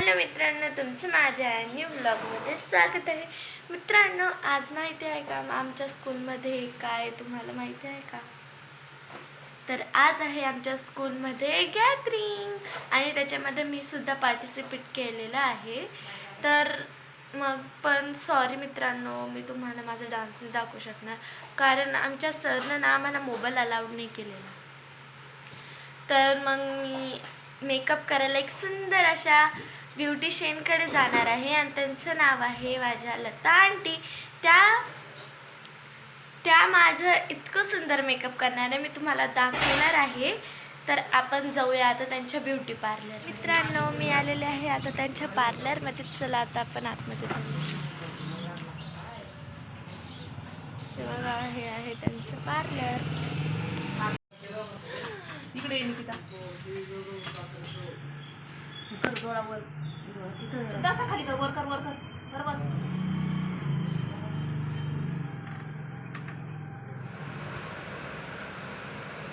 Hello मित्रांनो तुमचं माझ्या न्यू ब्लॉगमध्ये स्वागत आहे. मित्रांनो आज माहिती आहे का? आमच्या स्कूलमध्ये काय तुम्हाला माहिती आहे का? तर आज आहे आमच्या स्कूलमध्ये गॅदरिंग आणि त्याच्यामध्ये मी सुद्धा पार्टिसिपेट केलेलं आहे. तर मग पण सॉरी मित्रांनो मी तुम्हाला माझा डान्स नाही दाखवू शकणार. कारण आमच्या सरनं ना आम्हाला मोबाईल अलाउड नाही केलेला. तर मग मी मेकअप करायला एक सुंदर अशा ब्युटिशियनकडे जाणार आहे आणि त्यांचं नाव आहे माझ्या लता आंटी. त्या त्या माझं इतकं सुंदर मेकअप करणार आहे मी तुम्हाला दाखवणार आहे. तर आपण जाऊया आता त्यांच्या ब्युटी पार्लर मित्रांनो मी आलेले आहे आता त्यांच्या पार्लरमध्ये चला आता आपण आतमध्ये जाऊ हे बघा हे आहे त्यांचं पार्लर इकडे दसा खाली कर वर कर वर कर बरोबर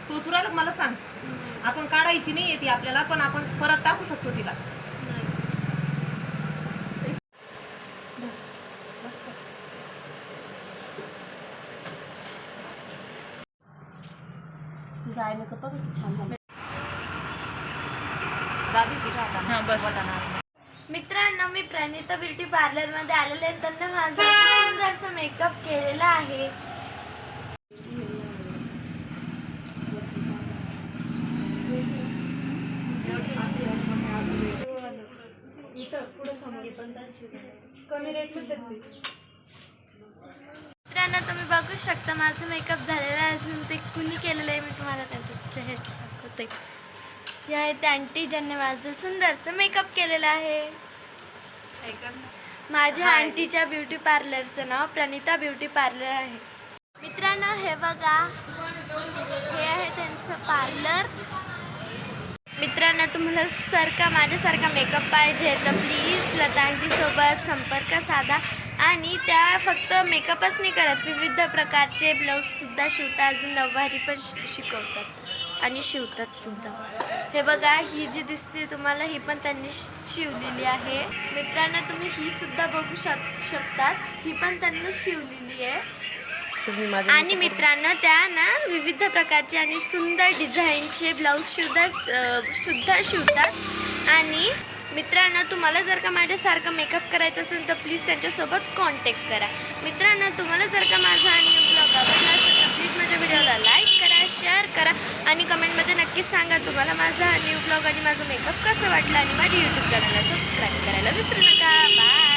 तू तुला मला सांग. आपण काढायची नाही येते आपल्याला पण आपण परत टाकू शकतो तिला. आय मेकअप बघ छान झाला. दाबी तुझा आता. बस. मित्रांनो मी प्रणिता ब्युटी पार्लरमध्ये आलेले आहे. त्यांना माझा सुंदरसा मेकअप केलेला आहे. मित्रांनो तुम्ही बघू शकता माझं मेकअप झालेलं आहे. अजून ते कुणी केलेलं आहे मी तुम्हाला त्यांचं चेहरा दाखवते. हे आहे त्या आंटी ज्यांनी माझं सुंदरचं मेकअप केलेलं आहे. माझ्या आंटीच्या ब्युटी पार्लरचं नाव प्रणिता ब्युटी पार्लर आहे. मित्रांनो हे बघा. हे आहे त्यांचं पार्लर. मित्रांनो तुम्हाला सारखा माझ्यासारखा मेकअप पाहिजे तर प्लीज लता आंटीसोबत संपर्क साधा. आणि त्या फक्त मेकअपच नाही करत विविध प्रकारचे ब्लाऊजसुद्धा शिवतात अजून नऊवारी पण शिकवतात. आणि शिवतात सुद्धा. हे बघा ही जी दिसते तुम्हाला ही पण त्यांनी शिवलेली आहे. मित्रांनो तुम्ही ही सुद्धा बघू शक शकतात. ही पण त्यांनी शिवलेली आहे. आणि मित्रांनो त्या ना विविध प्रकारचे आणि सुंदर डिझाईनचे ब्लाऊज सुद्धा सुद्धा शिवतात. आणि मित्रांनो तुम्हाला जर का माझ्यासारखं मेकअप करायचं असेल तर प्लीज त्यांच्यासोबत कॉन्टॅक्ट करा. मित्रांनो तुम्हाला जर का माझा न्यू ब्लॉग आवडला आणि कमेंटमध्ये नक्कीच सांगा तुम्हाला माझा न्यू ब्लॉग आणि माझा मेकअप कसं वाटला आणि माझी यूट्यूब चॅनलला सबस्क्राईब करायला विसरू नका. बाय